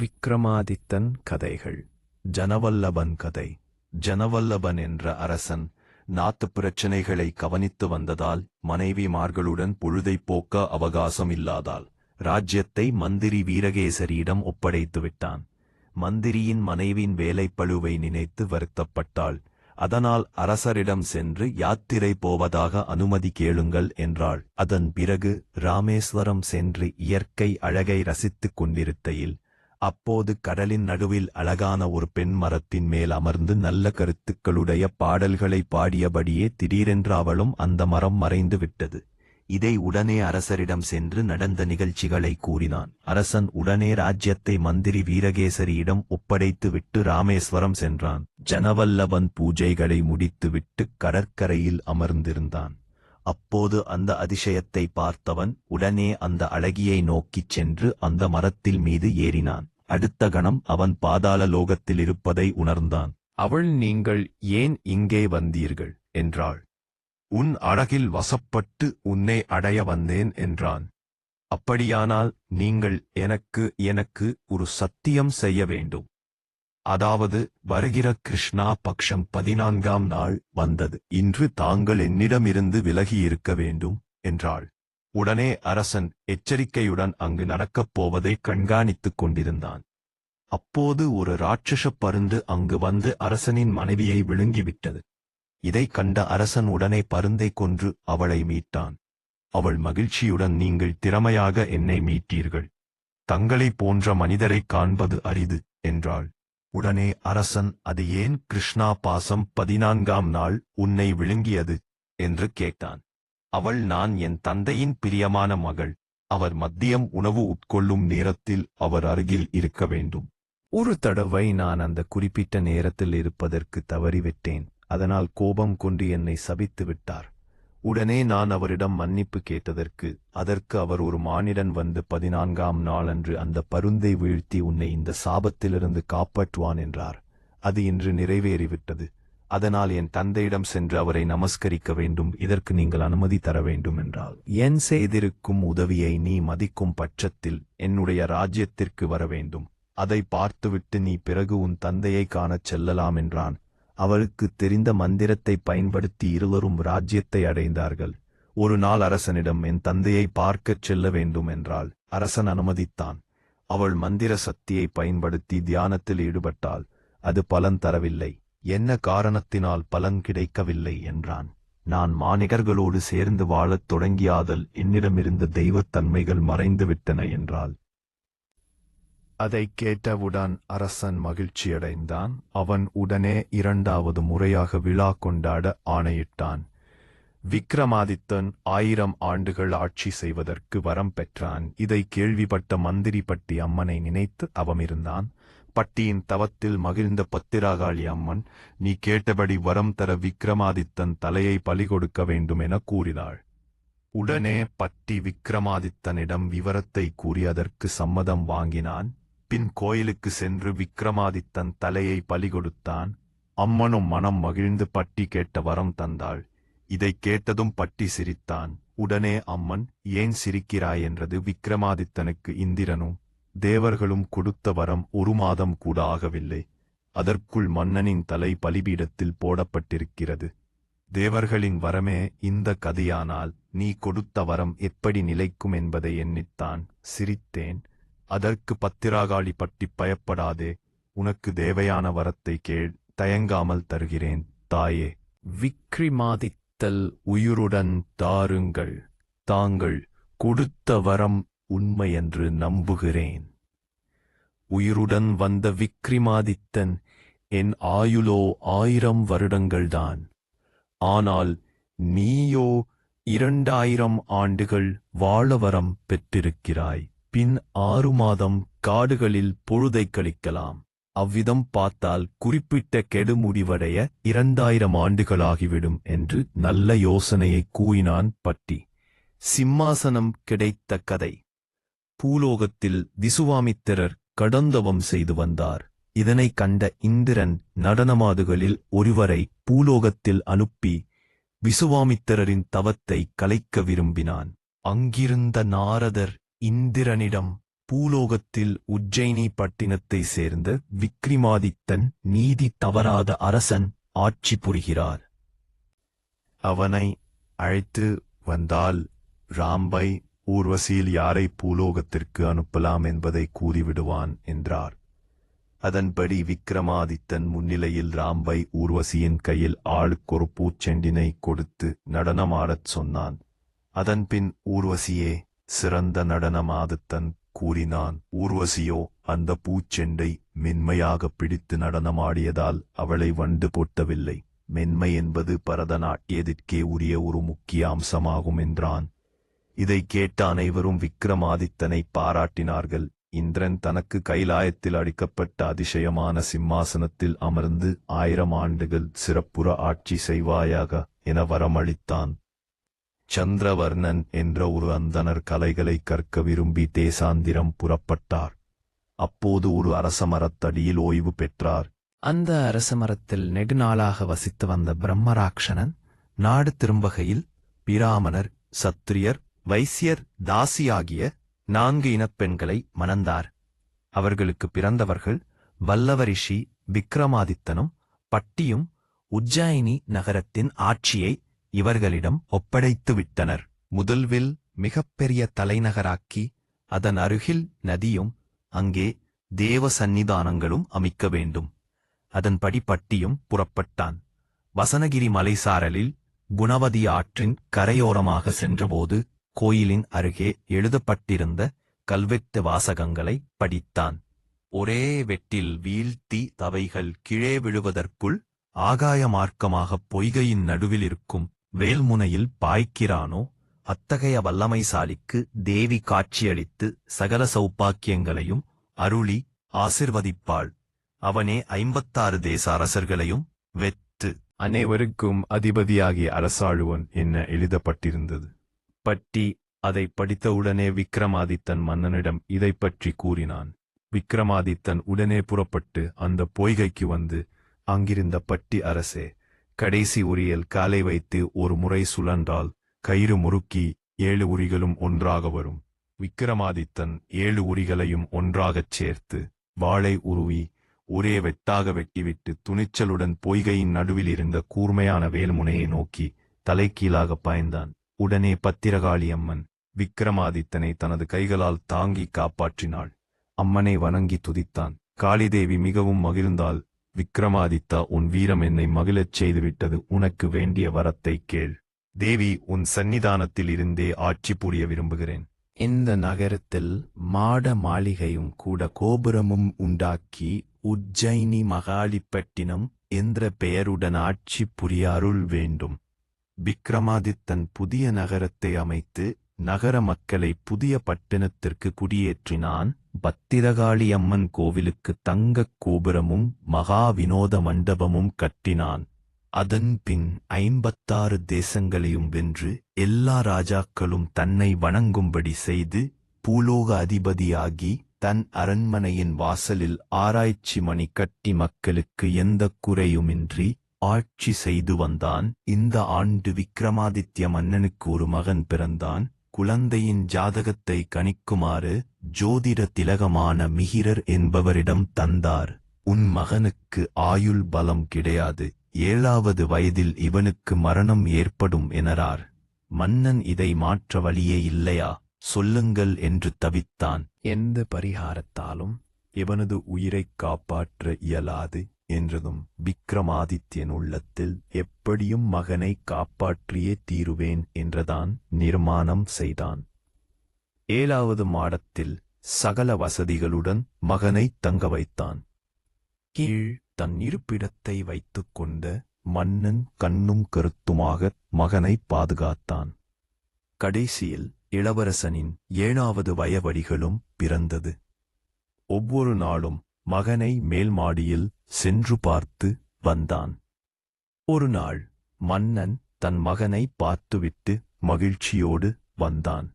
விக்ரமாதித்தன் கதைகள். ஜனவல்லபன் கதை. ஜனவல்லபன் என்ற அரசன் நாட்டுப் பிரச்சனைகளை கவனித்து வந்ததால் மனைவிமார்களுடன் பொழுதை போக்க அவகாசம் இல்லாதால் ராஜ்யத்தை மந்திரி வீரகேசரியிடம் ஒப்படைத்து விட்டான். மந்திரியின் மனைவியின் வேலைப்பழுவை நினைத்து வருத்தப்பட்டாள். அதனால் அரசரிடம் சென்று யாத்திரை போவதாக அனுமதி கேளுங்கள் என்றாள். அதன் பிறகு ராமேஸ்வரம் சென்று இயற்கை அழகை ரசித்துக் கொண்டிருக்கையில் அப்போது கடலின் நடுவில் அழகான ஒரு பெண் மரத்தின் மேல் அமர்ந்து நல்ல கருத்துக்களுடைய பாடல்களை பாடியபடியே திடீரென்று அவளும் அந்த மரம் மறைந்து விட்டது. இதை உடனே அரசரிடம் சென்று நடந்த நிகழ்ச்சிகளை கூறினான். அரசன் உடனே ராஜ்யத்தை மந்திரி வீரகேசரியிடம் ஒப்படைத்து விட்டு ராமேஸ்வரம் சென்றான். ஜனவல்லவன் பூஜைகளை முடித்துவிட்டு கடற்கரையில் அமர்ந்திருந்தான். அப்போது அந்த அதிசயத்தை பார்த்தவன் உடனே அந்த அழகியை நோக்கிச் சென்று அந்த மரத்தில் மீது ஏறினான். அடுத்த கணம் அவன் பாதாள லோகத்தில் இருப்பதை உணர்ந்தான். அவள் நீங்கள் ஏன் இங்கே வந்தீர்கள்? என்றாள். உன் அழகில் வசப்பட்டு உன்னை அடைய வந்தேன் என்றான். அப்படியானால் நீங்கள் எனக்கு எனக்கு ஒரு சத்தியம் செய்ய வேண்டும். அதாவது வருகிற கிருஷ்ணா பக்ஷம் பதினான்காம் நாள் வந்தது. இன்று தாங்கள் என்னிடமிருந்து விலகி இருக்க வேண்டும் என்றாள். உடனே அரசன் எச்சரிக்கையுடன் அங்கு நடக்கப் போவதை கண்காணித்துக் கொண்டிருந்தான். அப்போது ஒரு ராட்சச பருந்து அங்கு வந்து அரசனின் மனைவியை விழுங்கிவிட்டது. இதைக் கண்ட அரசன் உடனே பருந்தை கொன்று அவளை மீட்டான். அவள் மகிழ்ச்சியுடன் நீங்கள் திறமையாக என்னை மீட்டீர்கள். தங்களைப் போன்ற மனிதரைக் காண்பது அரிது என்றாள். உடனே அரசன் அது ஏன் கிருஷ்ணா பாசம் பதினான்காம் நாள் உன்னை விழுங்கியது? என்று கேட்டான். அவள் நான் என் தந்தையின் பிரியமான மகள். அவர் மதியம் உணவு உட்கொள்ளும் நேரத்தில் அவர் அருகில் இருக்க வேண்டும். ஒரு தடவை நான் அந்த குறிப்பிட்ட நேரத்தில் இருப்பதற்கு தவறிவிட்டேன். அதனால் கோபம் கொண்டு என்னை சபித்து விட்டார் உடனே நான் அவரிடம் மன்னிப்பு கேட்டதற்கு அதற்கு அவர் ஒரு மானிடன் வந்து பதினான்காம் நாளன்று அந்த பருந்தை வீழ்த்தி உன்னை இந்த சாபத்திலிருந்து காப்பாற்றுவான் என்றார். அது இன்று நிறைவேறிவிட்டது. அதனால் என் தந்தையிடம் சென்று அவரை நமஸ்கரிக்க வேண்டும் இதற்கு நீங்கள் அனுமதி தர வேண்டும் என்றால் என் செய்திருக்கும் உதவியை நீ மதிக்கும் பட்சத்தில் என்னுடைய ராஜ்யத்திற்கு வர வேண்டும். அதை பார்த்துவிட்டு நீ பிறகு உன் தந்தையை காணச் செல்லலாம் என்றான். அவளுக்கு தெரிந்த மந்திரத்தை பயன்படுத்தி இருவரும் ராஜ்யத்தை அடைந்தார்கள். ஒரு நாள் அரசனிடம் என் தந்தையை பார்க்கச் செல்ல வேண்டும் என்றால் அரசன் அனுமதித்தான். அவள் மந்திர சக்தியை பயன்படுத்தி தியானத்தில் ஈடுபட்டாள். அது பலன் தரவில்லை. என்ன காரணத்தினால் பலன் கிடைக்கவில்லை? என்றான். நான் மாணிகர்களோடு சேர்ந்து வாழத் தொடங்கியாதல் என்னிடமிருந்த தெய்வத்தன்மைகள் மறைந்துவிட்டன என்றாள். அதைக் கேட்டவுடன் அரசன் மகிழ்ச்சியடைந்தான். அவன் உடனே இரண்டாவது முறையாக விழா கொண்டாட ஆணையிட்டான். விக்ரமாதித்தன் ஆயிரம் ஆண்டுகள் ஆட்சி செய்வதற்கு வரம் பெற்றான். இதை கேள்விப்பட்ட மந்திரி பட்டி அம்மனை நினைத்து அவமிருந்தான் பட்டியின் தவத்தில் மகிழ்ந்த பத்திராகாளி அம்மன் நீ கேட்டபடி வரம் தர விக்ரமாதித்தன் தலையை பலி கொடுக்க வேண்டும் என கூறினாள். உடனே பட்டி விக்ரமாதித்தனிடம் விவரத்தை கூறி அதற்கு சம்மதம் வாங்கினான். பின் கோயிலுக்கு சென்று விக்ரமாதித்தன் தலையை பலி கொடுத்தான் அம்மனும் மனம் மகிழ்ந்து பட்டி கேட்ட வரம் தந்தாள். இதைக் கேட்டதும் பட்டி சிரித்தான். உடனே அம்மன் ஏன் சிரிக்கிறாய்? என்றது விக்ரமாதித்தனுக்கு இந்திரனும் தேவர்களும் கொடுத்த வரம் ஒரு மாதம் கூட ஆகவில்லை. அதற்குள் மன்னனின் தலை பலிபீடத்தில் போடப்பட்டிருக்கிறது. தேவர்களின் வரமே இந்த கதையானால் நீ கொடுத்த வரம் எப்படி நிலைக்கும் என்பதை எண்ணித்தான். சிரித்தேன். அதற்கு பத்திராகாளி பட்டி பயப்படாதே உனக்கு தேவையான வரத்தை கேள் தயங்காமல் தருகிறேன் தாயே. விக்ரிமாதித்தல் உயிருடன் தாருங்கள் தாங்கள் கொடுத்த வரம் உண்மையென்று நம்புகிறேன். உயிருடன் வந்த விக்ரிமாதித்தன் என் ஆயுளோ ஆயிரம் வருடங்கள்தான். ஆனால் நீயோ இரண்டாயிரம் ஆண்டுகள் வாழவரம் பெற்றிருக்கிறாய். பின் ஆறு மாதம் காடுகளில் பொழுதைக் கழிக்கலாம். அவ்விதம் பார்த்தால் குறிப்பிட்ட கெடு முடிவடைய இரண்டாயிரம் ஆண்டுகளாகிவிடும் என்று நல்ல யோசனையை கூறினான் பட்டி. சிம்மாசனம் கிடைத்த கதை. பூலோகத்தில் விசுவாமித்திரர் கடந்தவம் செய்து வந்தார். இதனைக் கண்ட இந்திரன் நடனமாதுகளில் ஒருவரை பூலோகத்தில் அனுப்பி விசுவாமித்திரரின் தவத்தை கலைக்க விரும்பினான். அங்கிருந்த நாரதர் இந்திரனிடம் பூலோகத்தில் உஜ்ஜயினி பட்டினத்தை சேர்ந்த விக்ரிமாதித்தன் நீதி தவறாத அரசன் ஆட்சி புரிகிறார். அவனை அழைத்து வந்தால் ராம்பை ஊர்வசியில் யாரை பூலோகத்திற்கு அனுப்பலாம் என்பதை கூறிவிடுவான் என்றார். அதன்படி விக்ரமாதித்தன் முன்னிலையில் ராம்பை ஊர்வசியின் கையில் ஆளுக்கொரு பூச்செண்டினை கொடுத்து நடனமாடச் சொன்னான். அதன்பின் ஊர்வசியே சிறந்த நடனமாதித்தன் கூறினான். ஊர்வசியோ அந்த பூச்செண்டை மென்மையாக பிடித்து நடனமாடியதால் அவளை வண்டு போட்டவில்லை. மென்மை என்பது பரதநாட்டியத்திற்கே உரிய ஒரு முக்கிய அம்சமாகும் என்றான். இதை கேட்ட அனைவரும் விக்ரமாதித்தனை பாராட்டினார்கள். இந்திரன் தனக்கு கைலாயத்தில் அடிக்கப்பட்ட அதிசயமான சிம்மாசனத்தில் அமர்ந்து ஆயிரம் ஆண்டுகள் சிறப்புற ஆட்சி செய்வாயாக என வரமளித்தான். சந்திரவர்ணன் என்ற ஒரு அந்தணர் கலைகளை கற்க விரும்பி தேசாந்திரம் புறப்பட்டார். அப்போது ஒரு அரச மரத்தடியில் ஓய்வு பெற்றார். அந்த அரச மரத்தில் நெடுநாளாக வசித்து வந்த பிரம்மராட்சணன் நாடு திரும்பகையில் பிராமணர் சத்திரியர் வைசியர் தாசி ஆகிய நான்கு இனப்பெண்களை மணந்தார். அவர்களுக்கு பிறந்தவர்கள் வல்லவரிஷி விக்ரமாதித்தனும் பட்டியும் உஜ்ஜாயினி நகரத்தின் ஆட்சியை இவர்களிடம் ஒப்படைத்து விட்டனர். முதல்வில் மிகப்பெரிய தலைநகராக்கி அதன் அருகில் நதியும் அங்கே தேவ சந்நிதானங்களும் அமைக்க வேண்டும். அதன்படி பட்டியும் புறப்பட்டான். வசனகிரி மலைசாரலில் குணவதி ஆற்றின் கரையோரமாக சென்றபோது கோயிலின் அருகே எழுதப்பட்டிருந்த கல்வெட்டு வாசகங்களை படித்தான். ஒரே வெட்டில் வீழ்த்தி தவைகள் கீழே விழுவதற்குள் ஆகாய மார்க்கமாக பொய்கையின் நடுவில் இருக்கும் வேல்முனையில் பாய்க்கிறானோ? அத்தகைய வல்லமைசாலிக்கு தேவி காட்சியளித்து சகல சௌபாக்கியங்களையும் அருளி ஆசிர்வதிப்பாள். அவனே ஐம்பத்தாறு தேச அரசர்களையும் வெற்று அனைவருக்கும் அதிபதியாகிய அரசாளுவன் என்ன எழுதப்பட்டிருந்தது? பட்டி அதை படித்தவுடனே விக்ரமாதித்தன் மன்னனிடம் இதை பற்றி கூறினான். விக்ரமாதித்தன் உடனே புறப்பட்டு அந்த பொய்கைக்கு வந்து அங்கிருந்த பட்டி அரசே கடைசி உரியில் காலை வைத்து ஒரு முறை சுழன்றால் கயிறு முறுக்கி ஏழு உரிகளும் ஒன்றாக வரும். விக்ரமாதித்தன் ஏழு உரிகளையும் ஒன்றாகச் சேர்த்து வாளை உருவி ஒரே வெட்டாக வெட்டிவிட்டு துணிச்சலுடன் பொய்கையின் நடுவில் இருந்த கூர்மையான வேல்முனையை நோக்கி தலைக்கீழாக பாய்ந்தான். உடனே பத்திரகாளி அம்மன் விக்ரமாதித்தனை தனது கைகளால் தாங்கி காப்பாற்றினாள். அம்மனை வணங்கி துதித்தான். காளிதேவி மிகவும் மகிழ்ந்தாள். விக்ரமாதித்தா உன் வீரம் என்னை மகிழச் செய்துவிட்டது. உனக்கு வேண்டிய வரத்தை கேள். தேவி உன் சந்நிதானத்தில் இருந்தே ஆட்சி புரிய விரும்புகிறேன் இந்த நகரத்தில் மாட மாளிகையும் கூட கோபுரமும் உண்டாக்கி உஜ்ஜயினி மகாலிப்பட்டினம் என்ற பெயருடன் ஆட்சி புரிய அருள் வேண்டும். விக்ரமாதித்தன் புதிய நகரத்தை அமைத்து நகர மக்களை புதிய பட்டினத்திற்கு குடியேற்றினான் பத்திரகாளி அம்மன் கோவிலுக்கு தங்கக் கோபுரமும் மகா வினோத மண்டபமும் கட்டினான். அதன் பின் ஐம்பத்தாறு தேசங்களையும் வென்று எல்லா ராஜாக்களும் தன்னை வணங்கும்படி செய்து பூலோக அதிபதியாகி தன் அரண்மனையின் வாசலில் ஆராய்ச்சி மணி கட்டி மக்களுக்கு எந்தக் குறையுமின்றி ஆட்சி செய்து வந்தான். இந்த ஆண்டு விக்ரமாதித்ய மன்னனுக்கு ஒரு மகன் பிறந்தான். குழந்தையின் ஜாதகத்தை கணிக்குமாறு ஜோதிட திலகமான மிகிரர் என்பவரிடம் தந்தார். உன் மகனுக்கு ஆயுள் பலம் கிடையாது. ஏழாவது வயதில் இவனுக்கு மரணம் ஏற்படும் எனறார். மன்னன் இதை மாற்ற வழியே இல்லையா? சொல்லுங்கள் என்று தவித்தான். எந்த பரிகாரத்தாலும் இவனது உயிரைக் காப்பாற்ற இயலாது. என்றதும் விக்ரமாதித்யன் உள்ளத்தில் எப்படியும் மகனை காப்பாற்றியே தீருவேன் என்றுதான் நிர்மாணம் செய்தான். ஏழாவது மாடத்தில் சகல வசதிகளுடன் மகனை தங்க வைத்தான். கீழ் தன் இருப்பிடத்தை வைத்துக் கொண்ட மன்னன் கண்ணும் கருத்துமாக மகனை பாதுகாத்தான். கடைசியில் இளவரசனின் ஏழாவது வயவடிகளும் பிறந்தது. ஒவ்வொரு நாளும் மகனை மேல் மாடியில் சென்று பார்த்து வந்தான். ஒரு நாள் மன்னன் தன் மகனை பார்த்துவிட்டு மகிழ்ச்சியோடு வந்தான்.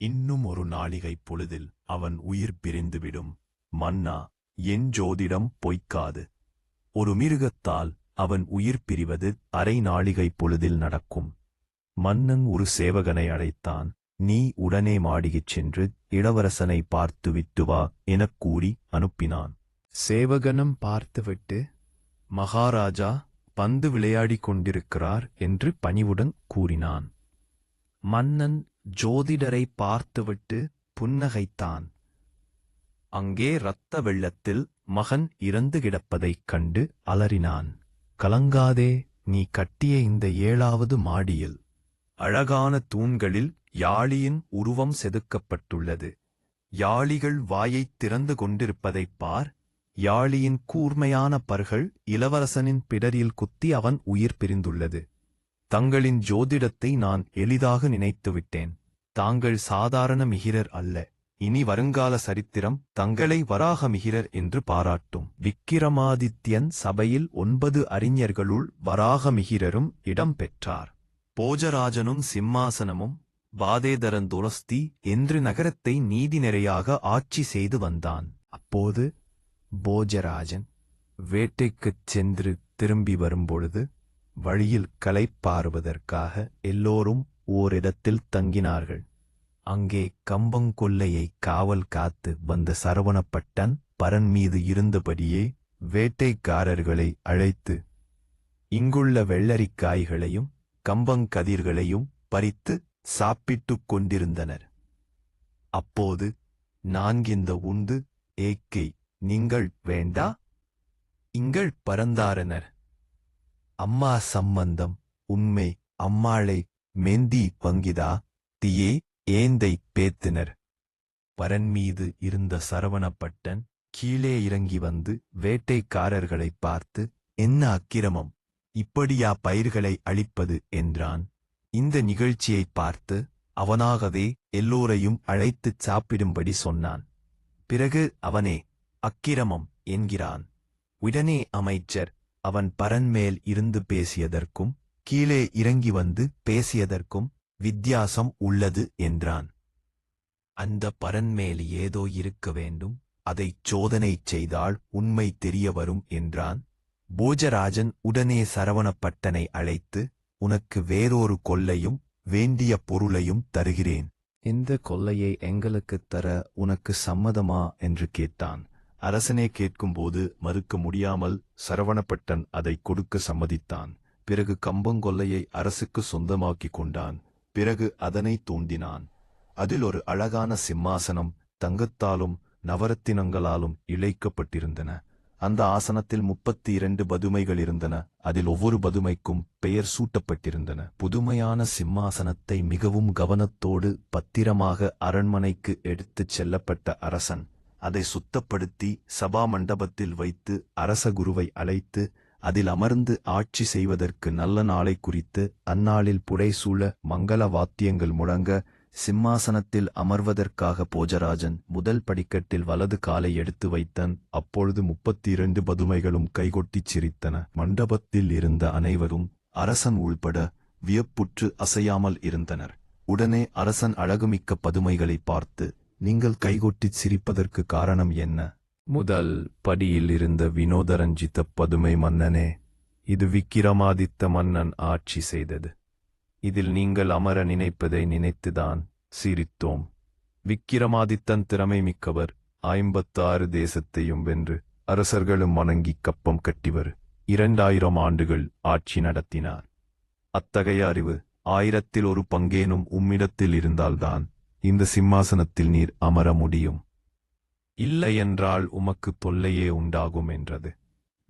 இன்னும் ஒரு நாளிகை பொழுதில் அவன் உயிர் பிரிந்துவிடும். மன்னா என் ஜோதிடம் பொய்க்காது. ஒரு மிருகத்தால் அவன் உயிர் பிரிவது அரை நாளிகை பொழுதில் நடக்கும். மன்னன் ஒரு சேவகனை அழைத்தான். நீ உடனே மாடிகிச் சென்று இளவரசனை பார்த்து விட்டு வா எனக் கூறி அனுப்பினான். சேவகனும் பார்த்துவிட்டு மகாராஜா பந்து விளையாடிக் கொண்டிருக்கிறார் என்று பணிவுடன் கூறினான். மன்னன் ஜோதிடரை பார்த்துவிட்டு புன்னகைத்தான். அங்கே இரத்த வெள்ளத்தில் மகன் இறந்து கிடப்பதைக் கண்டு அலறினான். கலங்காதே நீ கட்டிய இந்த ஏழாவது மாடியில் அழகான தூண்களில் யாழியின் உருவம் செதுக்கப்பட்டுள்ளது. யாழிகள் வாயைத் திறந்து கொண்டிருப்பதைப் பார் யாழியின் கூர்மையான பற்கள் இளவரசனின் பிடரில் குத்தி அவன் உயிர் பிரிந்துள்ளது. தங்களின் ஜோதிடத்தை நான் எளிதாக நினைத்துவிட்டேன். தாங்கள் சாதாரண மிகிரர் அல்ல. இனி வருங்கால சரித்திரம் தங்களை வராக மிகிரர் என்று பாராட்டும். விக்கிரமாதித்யன் சபையில் ஒன்பது அறிஞர்களுள் வராக மிகிரரும் இடம் பெற்றார். போஜராஜனும் சிம்மாசனமும் வாதேதரன் துரஸ்தி என்று நகரத்தை நீதி நிறையாக ஆட்சி செய்து வந்தான். அப்போது போஜராஜன் வேட்டைக்குச் சென்று திரும்பி வரும்பொழுது வழியில் களைப்பாறுவதற்காக எல்லோரும் ஓரிடத்தில் தங்கினார்கள். அங்கே கம்பங்கொல்லையை காவல் காத்து வந்த சரவணப்பட்டன் பரன் மீது இருந்தபடியே வேட்டைக்காரர்களை அழைத்து இங்குள்ள வெள்ளரிக்காய்களையும் கம்பங்கதிர்களையும் பறித்து சாப்பிட்டுக் கொண்டிருந்தனர். அப்போது நான்கிந்த உண்டு ஏக்கை நீங்கள் வேண்டா? இங்கள் பரந்தாரனர். அம்மா சம்பந்தம் உண்மை அம்மாளை மெந்தி பங்கிதா தியே ஏந்தை பேத்தினர். பரன் மீது இருந்த சரவணப்பட்டன் கீழே இறங்கி வந்து வேட்டைக்காரர்களை பார்த்து என்ன அக்கிரமம்? இப்படியா பயிர்களை அழிப்பது? என்றான். இந்த நிகழ்ச்சியைப் பார்த்து அவனாகவே எல்லோரையும் அழைத்துச் சாப்பிடும்படி சொன்னான். பிறகு அவனே அக்கிரமம் என்கிறான். உடனே அமைச்சர் அவன் பரன்மேல் இருந்து பேசியதற்கும் கீழே இறங்கி வந்து பேசியதற்கும் வித்தியாசம் உள்ளது என்றான். அந்த பரன்மேல் ஏதோ இருக்க வேண்டும் அதைச் சோதனை செய்தால் உண்மை தெரிய வரும் என்றான். போஜராஜன் உடனே சரவணப்பட்டனை அழைத்து உனக்கு வேறொரு கொல்லையும் வேண்டிய பொருளையும் தருகிறேன். இந்த கொல்லையை எங்களுக்குத் தர உனக்கு சம்மதமா? என்று கேட்டான். அரசனே கேட்கும்போது மறுக்க முடியாமல் சரவணப்பட்டன் அதைக் கொடுக்க சம்மதித்தான். பிறகு கம்பங்கொல்லையை அரசுக்கு சொந்தமாக்கிக் கொண்டான். பிறகு அதனை தூண்டினான். அதில் ஒரு அழகான சிம்மாசனம் தங்கத்தாலும் நவரத்தினங்களாலும் இழைக்கப்பட்டிருந்தன. அந்த ஆசனத்தில் முப்பத்தி இரண்டு பதுமைகள் இருந்தன. அதில் ஒவ்வொரு பதுமைக்கும் பெயர் சூட்டப்பட்டிருந்தன. புதுமையான சிம்மாசனத்தை மிகவும் கவனத்தோடு பத்திரமாக அரண்மனைக்கு எடுத்துச் செல்லப்பட்ட அரசன் அதை சுத்தப்படுத்தி சபா மண்டபத்தில் வைத்து அரச குருவை அழைத்து அதில் அமர்ந்து ஆட்சி செய்வதற்கு நல்ல நாளை குறித்து அந்நாளில் புடைசூழ மங்கள வாத்தியங்கள் முழங்க சிம்மாசனத்தில் அமர்வதற்காக போஜராஜன் முதல் படிக்கட்டில் வலது காலை எடுத்து வைத்தான் அப்பொழுது முப்பத்தி இரண்டு பதுமைகளும் கைகொட்டிச் சிரித்தன. மண்டபத்தில் இருந்த அனைவரும் அரசன் உள்பட வியப்புற்று அசையாமல் இருந்தனர். உடனே அரசன் அழகுமிக்க பதுமைகளை பார்த்து நீங்கள் கைகொட்டிச் சிரிப்பதற்கு காரணம் என்ன? முதல் படியில் இருந்த வினோதரஞ்சித்த பதுமை மன்னனே இது விக்கிரமாதித்த மன்னன் ஆட்சி செய்தது. இதில் நீங்கள் அமர நினைப்பதை நினைத்துதான் சிரித்தோம். விக்கிரமாதித்தன் திறமை மிக்கவர் ஐம்பத்தாறு தேசத்தையும் வென்று அரசர்களும் வணங்கி கப்பம் கட்டிவர் இரண்டாயிரம் ஆண்டுகள் ஆட்சி நடத்தினார். அத்தகைய அறிவு ஆயிரத்தில் ஒரு பங்கேனும் உம்மிடத்தில் இருந்தால்தான் இந்த சிம்மாசனத்தில் நீர் அமர முடியும். இல்லை என்றால் உமக்கு தொல்லையே உண்டாகும் என்றது.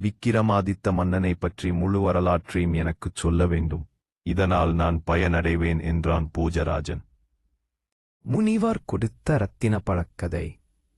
விக்கிரமாதித்த மன்னனை பற்றி முழு வரலாற்றையும் எனக்குச் சொல்ல வேண்டும். இதனால் நான் பயனடைவேன் என்றான் பூஜராஜன். முனிவர் கொடுத்த ரத்தின பழக்கதை.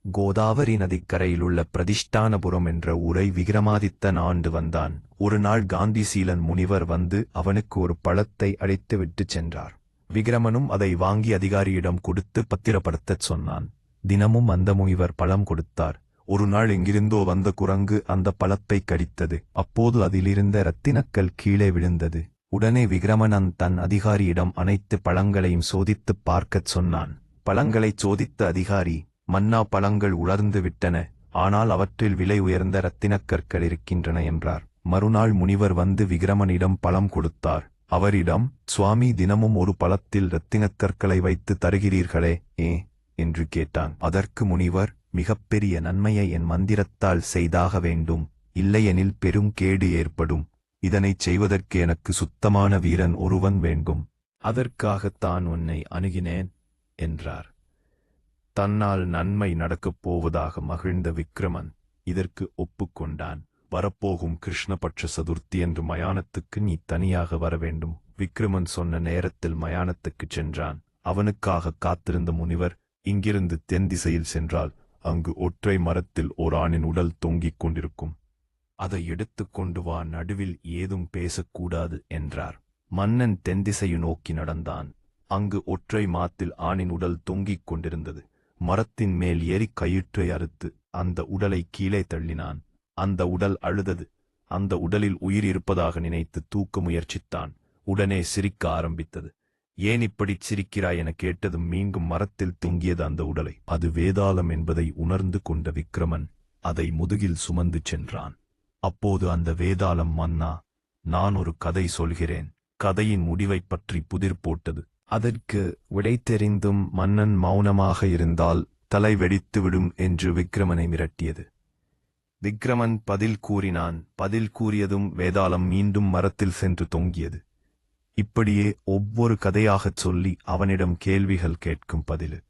கோதாவரி நதிக்கரையிலுள்ள பிரதிஷ்டானபுரம் என்ற ஊரை விக்ரமாதித்தன் ஆண்டு வந்தான். ஒரு நாள் காந்திசீலன் முனிவர் வந்து அவனுக்கு ஒரு பழத்தை அழைத்து விட்டுச் சென்றார். விக்ரமனும் அதை வாங்கி அதிகாரியிடம் கொடுத்து பத்திரப்படுத்தச் சொன்னான். தினமும் அந்த முனிவர் பழம் கொடுத்தார். ஒரு நாள் எங்கிருந்தோ வந்த குரங்கு அந்த பழத்தை கடித்தது. அப்போது அதிலிருந்த ரத்தினக்கல் கீழே விழுந்தது. உடனே விக்ரமனன் தன் அதிகாரியிடம் அனைத்து பழங்களையும் சோதித்துப் பார்க்கச் சொன்னான். பழங்களைச் சோதித்த அதிகாரி மன்னா பழங்கள் உலர்ந்து விட்டன ஆனால் அவற்றில் விலை உயர்ந்த ரத்தினக் கற்கள் இருக்கின்றன என்றார். மறுநாள் முனிவர் வந்து விக்ரமனிடம் பழம் கொடுத்தார். அவரிடம் சுவாமி தினமும் ஒரு பழத்தில் இரத்தினக் கற்களை வைத்து தருகிறீர்களே ஏ என்று கேட்டான். அதற்கு முனிவர் மிகப்பெரிய நன்மையை என் மந்திரத்தால் செய்தாக வேண்டும் இல்லையெனில் பெரும் கேடு ஏற்படும். இதனைச் செய்வதற்கு எனக்கு சுத்தமான வீரன் ஒருவன் வேண்டும். அதற்காகத்தான் உன்னை அணுகினேன் என்றார். தன்னால் நன்மை நடக்கப் போவதாக மகிழ்ந்த விக்ரமன் இதற்கு ஒப்புக்கொண்டான் வரப்போகும் கிருஷ்ணபட்ச சதுர்த்தி என்று மயானத்துக்கு நீ தனியாக வர வேண்டும். விக்ரமன் சொன்ன நேரத்தில் மயானத்துக்குச் சென்றான். அவனுக்காக காத்திருந்த முனிவர் இங்கிருந்து தென் திசையில் சென்றால் அங்கு ஒற்றை மரத்தில் ஓர் ஆணின் உடல் தொங்கிக் கொண்டிருக்கும். அதை எடுத்துக் கொண்டு வா நடுவில் ஏதும் பேசக்கூடாது என்றார். மன்னன் தென்திசையை நோக்கி நடந்தான். அங்கு ஒற்றை மாத்தில் ஆணின் உடல் தொங்கிக் கொண்டிருந்தது. மரத்தின் மேல் ஏறி கயிற்றை அறுத்து அந்த உடலை கீழே தள்ளினான். அந்த உடல் அழுதது. அந்த உடலில் உயிர் இருப்பதாக நினைத்து தூக்க முயற்சித்தான். உடனே சிரிக்க ஆரம்பித்தது. ஏன் இப்படிச் சிரிக்கிறாய் என கேட்டதும் மீண்டும் மரத்தில் தொங்கியது அந்த உடலை. அது வேதாளம் என்பதை உணர்ந்து கொண்ட விக்ரமன் அதை முதுகில் சுமந்து சென்றான். அப்போது அந்த வேதாளம் மன்னா நான் ஒரு கதை சொல்கிறேன். கதையின் முடிவைப் பற்றி புதிர் போட்டது. அதற்கு விடை தெரிந்தும் மன்னன் மௌனமாக இருந்தால் தலை வெடித்துவிடும் என்று விக்ரமனை மிரட்டியது. விக்ரமன் பதில் கூறினான். பதில் கூறியதும் வேதாளம் மீண்டும் மரத்தில் சென்று தொங்கியது. இப்படியே ஒவ்வொரு கதையாகச் சொல்லி அவனிடம் கேள்விகள் கேட்கும் பதிலு.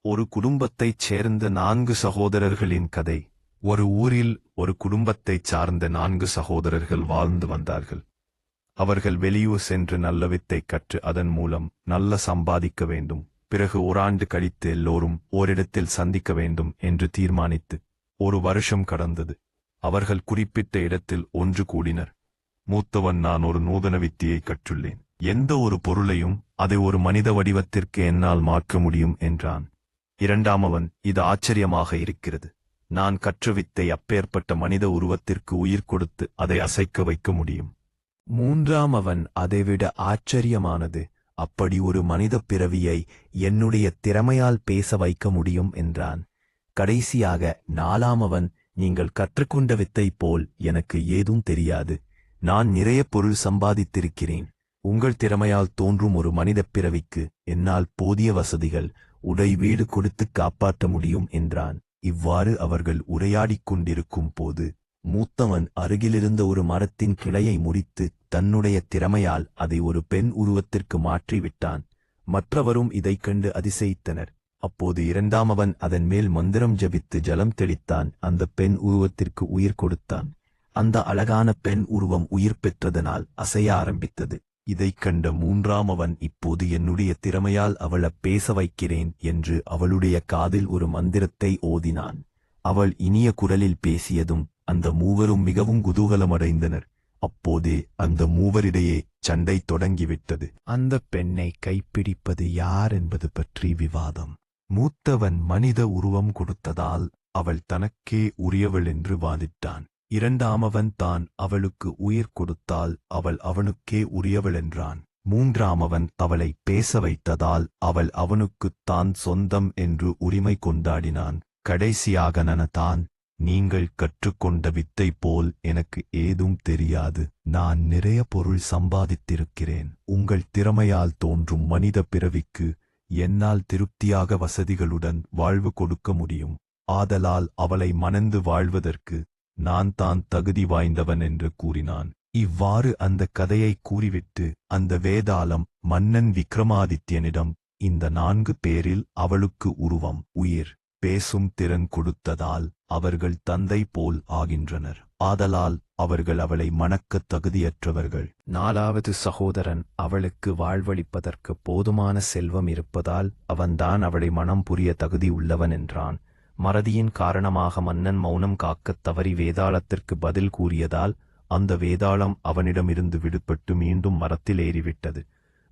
ஒரு குடும்பத்தைச் சேர்ந்த நான்கு சகோதரர்களின் கதை. ஒரு ஊரில் ஒரு குடும்பத்தைச் சார்ந்த நான்கு சகோதரர்கள் வாழ்ந்து வந்தார்கள். அவர்கள் வெளியூர் சென்று நல்ல வித்தை கற்று அதன் மூலம் நல்ல சம்பாதிக்க வேண்டும். பிறகு ஓராண்டு கழித்து எல்லோரும் ஓரிடத்தில் சந்திக்க வேண்டும் என்று தீர்மானித்து ஒரு வருஷம் கடந்தது. அவர்கள் குறிப்பிட்ட இடத்தில் ஒன்று கூடினர். மூத்தவன் நான் ஒரு நூதன வித்தியை கற்றுள்ளேன். எந்த ஒரு பொருளையும் அதை ஒரு மனித வடிவத்திற்கு என்னால் மாற்ற முடியும் என்றான். இரண்டாமவன் இது ஆச்சரியமாக இருக்கிறது. நான் கற்ற வித்தை அப்பேற்பட்ட மனித உருவத்திற்கு உயிர் கொடுத்து அதை அசைக்க வைக்க முடியும். மூன்றாம் அவன் அதைவிட ஆச்சரியமானது அப்படி ஒரு மனித பிறவியை என்னுடைய திறமையால் பேச வைக்க முடியும் என்றான். கடைசியாக நாலாம் அவன் நீங்கள் கற்றுக்கொண்ட வித்தை போல் எனக்கு ஏதும் தெரியாது நான் நிறைய பொருள் சம்பாதித்திருக்கிறேன் உங்கள் திறமையால் தோன்றும் ஒரு மனித பிறவிக்கு என்னால் போதிய வசதிகள் உடை வீடு கொடுத்து காப்பாற்ற முடியும் என்றான். இவ்வாறு அவர்கள் உரையாடிக் கொண்டிருக்கும் போது மூத்தவன் அருகிலிருந்த ஒரு மரத்தின் கிளையை முறித்து தன்னுடைய திறமையால் அதை ஒரு பெண் உருவத்திற்கு மாற்றிவிட்டான். மற்றவரும் இதைக் கண்டு அதிசயித்தனர். அப்போது இரண்டாமவன் அதன் மேல் மந்திரம் ஜபித்து ஜலம் தெளித்தான். அந்த பெண் உருவத்திற்கு உயிர் கொடுத்தான். அந்த அழகான பெண் உருவம் உயிர் பெற்றதனால் அசைய ஆரம்பித்தது. இதைக் கண்ட மூன்றாமவன் இப்போது என்னுடைய திறமையால் அவளை பேச வைக்கிறேன் என்று அவளுடைய காதில் ஒரு மந்திரத்தை ஓதினான். அவள் இனிய குரலில் பேசியதும் அந்த மூவரும் மிகவும் குதூகலமடைந்தனர். அப்போதே அந்த மூவரிடையே சண்டை தொடங்கிவிட்டது. அந்த பெண்ணை கைப்பிடிப்பது யார் என்பது பற்றி விவாதம். மூத்தவன் மனித உருவம் கொடுத்ததால் அவள் தனக்கே உரியவள் என்று வாதிட்டான். இரண்டாமவன் தான் அவளுக்கு உயிர் கொடுத்தால் அவள் அவனுக்கே உரியவளென்றான். மூன்றாமவன் அவளை பேச வைத்ததால் அவள் அவனுக்குத் தான் சொந்தம் என்று உரிமை கொண்டாடினான். கடைசியாக நனதான் நீங்கள் கற்றுக்கொண்ட வித்தை போல் எனக்கு ஏதும் தெரியாது. நான் நிறைய பொருள் சம்பாதித்திருக்கிறேன். உங்கள் திறமையால் தோன்றும் மனித பிறவிக்கு என்னால் திருப்தியாக வசதிகளுடன் வாழ்வு கொடுக்க முடியும். ஆதலால் அவளை மணந்து வாழ்வதற்கு நான் தான் தகுதி வாய்ந்தவன் என்று கூறினான். இவ்வாறு அந்த கதையை கூறிவிட்டு அந்த வேதாளம் மன்னன் விக்ரமாதித்யனிடம் இந்த நான்கு பேரில் அவளுக்கு உருவம் உயிர் பேசும் திறன் கொடுத்ததால் அவர்கள் தந்தை போல் ஆகின்றனர். ஆதலால் அவர்கள் அவளை மணக்கத் தகுதியற்றவர்கள். நாலாவது சகோதரன் அவளுக்கு வாழ்வளிப்பதற்கு போதுமான செல்வம் இருப்பதால் அவன்தான் அவளை மனம் புரிய தகுதி உள்ளவன் என்றான். மறதியின் காரணமாக மன்னன் மௌனம் காக்கத் தவறி வேதாளத்திற்கு பதில் கூறியதால் அந்த வேதாளம் அவனிடமிருந்து விடுபட்டு மீண்டும் மரத்தில் ஏறிவிட்டது.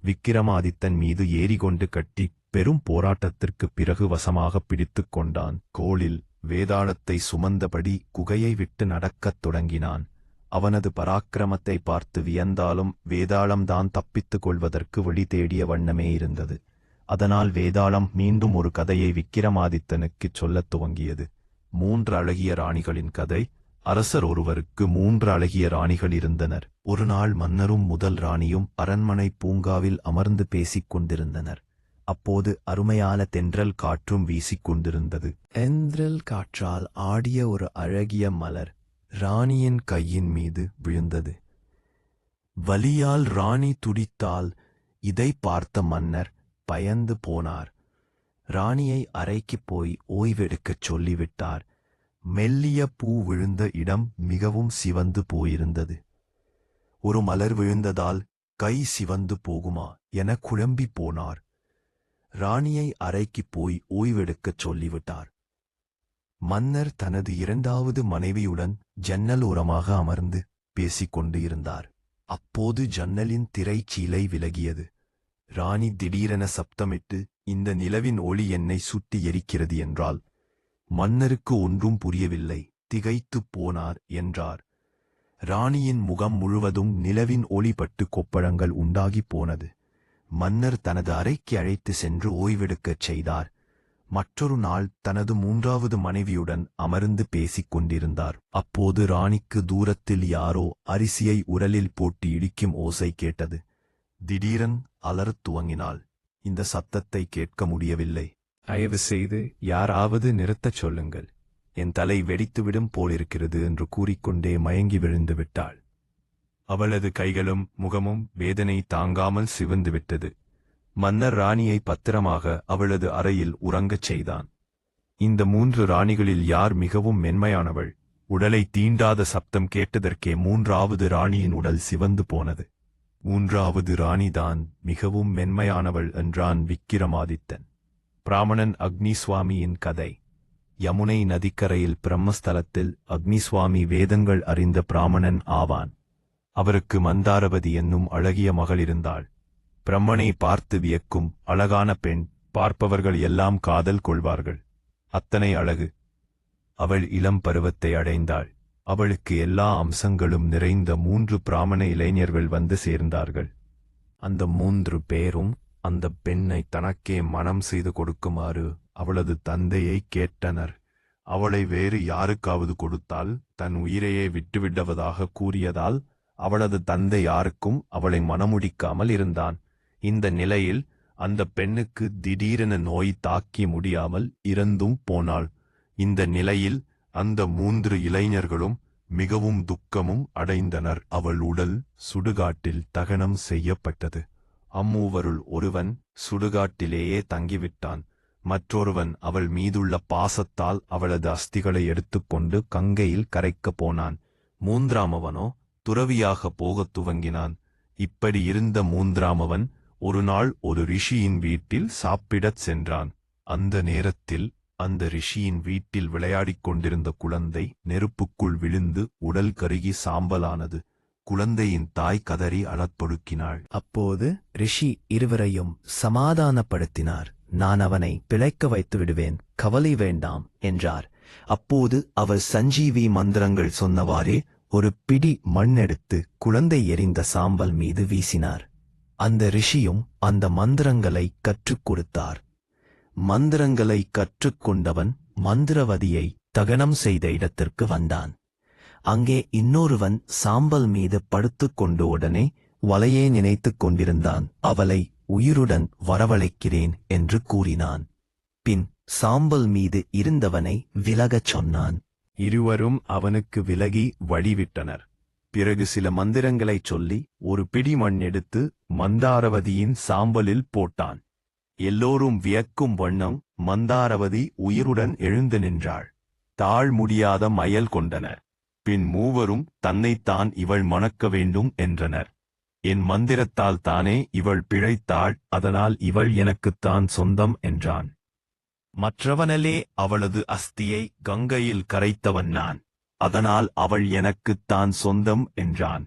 விக்கிரமாதித்தன் மீது ஏறிகொண்டு கட்டி பெரும் போராட்டத்திற்குப் பிறகு வசமாக பிடித்துக் கொண்டான். கோளில் வேதாளத்தை சுமந்தபடி குகையை விட்டு நடக்கத் தொடங்கினான். அவனது பராக்கிரமத்தை பார்த்து வியந்தாலும் வேதாளம்தான் தப்பித்துக் கொள்வதற்கு வழி தேடிய வண்ணமே இருந்தது. அதனால் வேதாளம் மீண்டும் ஒரு கதையை விக்கிரமாதித்தனுக்குச் சொல்லத் துவங்கியது. மூன்று அழகிய ராணிகளின் கதை. அரசர் ஒருவருக்கு மூன்று அழகிய ராணிகள் இருந்தனர். ஒரு நாள் மன்னரும் முதல் ராணியும் அரண்மனை பூங்காவில் அமர்ந்து பேசிக் கொண்டிருந்தனர். அப்போது அருமையான தென்றல் காற்றும் வீசிக் கொண்டிருந்தது. தென்றல் காற்றால் ஆடிய ஒரு அழகிய மலர் ராணியின் கையின் மீது விழுந்தது. வலியால் ராணி துடித்தால் இதை பார்த்த மன்னர் பயந்து போனார். ராணியை அறைக்குப் போய் ஓய்வெடுக்கச் சொல்லிவிட்டார். மெல்லிய பூ விழுந்த இடம் மிகவும் சிவந்து போயிருந்தது. ஒரு மலர் விழுந்ததால் கை சிவந்து போகுமா என குழம்பிப் போனார். ராணியை அறைக்குப் போய் ஓய்வெடுக்கச் சொல்லிவிட்டார். மன்னர் தனது இரண்டாவது மனைவியுடன் ஜன்னல் ஓரமாக அமர்ந்து பேசிக் கொண்டு இருந்தார் அப்போது ஜன்னலின் திரைச்சீலை விலகியது. ராணி திடீரென சப்தமிட்டு இந்த நிலவின் ஒளி என்னை சுட்டி எரிக்கிறது என்றால் மன்னருக்கு ஒன்றும் புரியவில்லை. திகைத்துப் போனார் என்றார். ராணியின் முகம் முழுவதும் நிலவின் ஒளிபட்டு கொப்பளங்கள் உண்டாகிப் போனது. மன்னர் தனது அறைக்கு அழைத்து சென்று ஓய்வெடுக்கச் செய்தார். மற்றொரு நாள் தனது மூன்றாவது மனைவியுடன் அமர்ந்து பேசிக் கொண்டிருந்தார். அப்போது ராணிக்கு தூரத்தில் யாரோ அரிசியை உரலில் போட்டு இடிக்கும் ஓசை கேட்டது. திடீரன் அலறத் துவங்கினாள். இந்த சத்தத்தை கேட்க முடியவில்லை. தயவு செய்து யாராவது நிறுத்தச் சொல்லுங்கள். என் தலை வெடித்துவிடும் போலிருக்கிறது என்று கூறிக்கொண்டே மயங்கி விழுந்து விட்டாள். அவளது கைகளும் முகமும் வேதனை தாங்காமல் சிவந்து விட்டது. மன்னர் ராணியை பத்திரமாக அவளது அறையில் உறங்கச் செய்தான். இந்த மூன்று ராணிகளில் யார் மிகவும் மென்மையானவள் உடலை தீண்டாத சப்தம் கேட்டதற்கே மூன்றாவது ராணியின் உடல் சிவந்து போனது. மூன்றாவது ராணிதான் மிகவும் மென்மையானவள் என்றான் விக்கிரமாதித்தன். பிராமணன் அக்னிசுவாமியின் கதை. யமுனை நதிக்கரையில் பிரம்மஸ்தலத்தில் அக்னிசுவாமி வேதங்கள் அறிந்த பிராமணன் ஆவான். அவருக்கு மந்தாரவதி என்னும் அழகிய மகள் இருந்தாள். பிரம்மனை பார்த்து வியக்கும் அழகான பெண் பார்ப்பவர்கள் எல்லாம் காதல் கொள்வார்கள். அத்தனை அழகு. அவள் இளம் பருவத்தை அடைந்தாள். அவளுக்கு எல்லா அம்சங்களும் நிறைந்த மூன்று பிராமண இளைஞர்கள் வந்து சேர்ந்தார்கள். அந்த மூன்று பேரும் அந்த பெண்ணை தனக்கே மனம் செய்து கொடுக்குமாறு அவளது தந்தையை கேட்டனர். அவளை வேறு யாருக்காவது கொடுத்தால் தன் உயிரையே விட்டுவிடுவதாக கூறியதால் அவளது தந்தை யாருக்கும் அவளை மனமுடிக்காமல் இருந்தான். இந்த நிலையில் அந்த பெண்ணுக்கு திடீரென நோய் தாக்கி முடியாமல் இறந்தும் போனாள். இந்த நிலையில் அந்த மூன்று இளைஞர்களும் மிகவும் துக்கமும் அடைந்தனர். அவள் உடல் சுடுகாட்டில் தகனம் செய்யப்பட்டது. அம்மூவருள் ஒருவன் சுடுகாட்டிலேயே தங்கிவிட்டான். மற்றொருவன் அவள் மீதுள்ள பாசத்தால் அவளது அஸ்திகளை எடுத்துக்கொண்டு கங்கையில் கரைக்கப் போனான். மூன்றாமவனோ துறவியாக போகத் துவங்கினான். இப்படி இருந்த மூன்றாமவன் ஒரு நாள் ஒரு ரிஷியின் வீட்டில் சாப்பிடச் சென்றான். அந்த நேரத்தில் அந்த ரிஷியின் வீட்டில் விளையாடிக் கொண்டிருந்த குழந்தை நெருப்புக்குள் விழுந்து உடல் கருகி சாம்பலானது. குழந்தையின் தாய் கதறி அழற்பொடுக்கினாள் அப்போது ரிஷி இருவரையும் சமாதானப்படுத்தினார். நான் அவனை பிழைக்க வைத்து விடுவேன் கவலை வேண்டாம் என்றார். அப்போது அவர் சஞ்சீவி மந்திரங்கள் சொன்னவாறே ஒரு பிடி மண் எடுத்து குழந்தை எரிந்த சாம்பல் மீது வீசினார். அந்த ரிஷியும் அந்த மந்திரங்களை கற்றுக் கொடுத்தார். மந்திரங்களை கற்றுக்கொண்டவன் மந்திரவதியை தகனம் செய்த இடத்திற்கு வந்தான். அங்கே இன்னொருவன் சாம்பல் மீது படுத்துக் கொண்டு உடனே வலையே நினைத்துக் கொண்டிருந்தான். அவளை உயிருடன் வரவழைக்கிறேன் என்று கூறினான். பின் சாம்பல் மீது இருந்தவனை விலகச் சொன்னான். இருவரும் அவனுக்கு விலகி வழிவிட்டனர். பிறகு சில மந்திரங்களைச் சொல்லி ஒரு பிடி மண் எடுத்து மந்தாரவதியின் சாம்பலில் போட்டான். எல்லோரும் வியக்கும் வண்ணம் மந்தாரவதி உயிருடன் எழுந்து நின்றாள். தாழ் முடியாத மயல் கொண்டனர் பின் மூவரும் தன்னைத்தான் இவள் மணக்க வேண்டும் என்றனர். என் மந்திரத்தால் தானே இவள் பிழைத்தாள் அதனால் இவள் எனக்குத்தான் சொந்தம் என்றான். மற்றவனலே அவளது அஸ்தியை கங்கையில் கரைத்தவன் நான் அதனால் அவள் எனக்குத்தான் சொந்தம் என்றான்.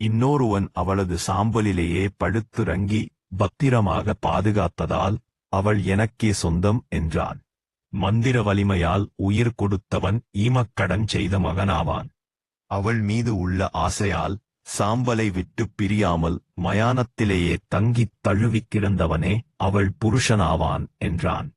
இன்னொருவன் அவளது சாம்பலிலேயே படுத்துறங்கி பத்திரமாக பாதுகாத்ததால் அவள் எனக்கே சொந்தம் என்றான். மந்திர வலிமையால் உயிர் கொடுத்தவன் ஈமக்கடன் செய்த மகனாவான். அவள் மீது உள்ள ஆசையால் சாம்பலை விட்டு பிரியாமல் மயானத்திலேயே தங்கித் தழுவிக் கிடந்தவனே அவள் புருஷனாவான் என்றான்.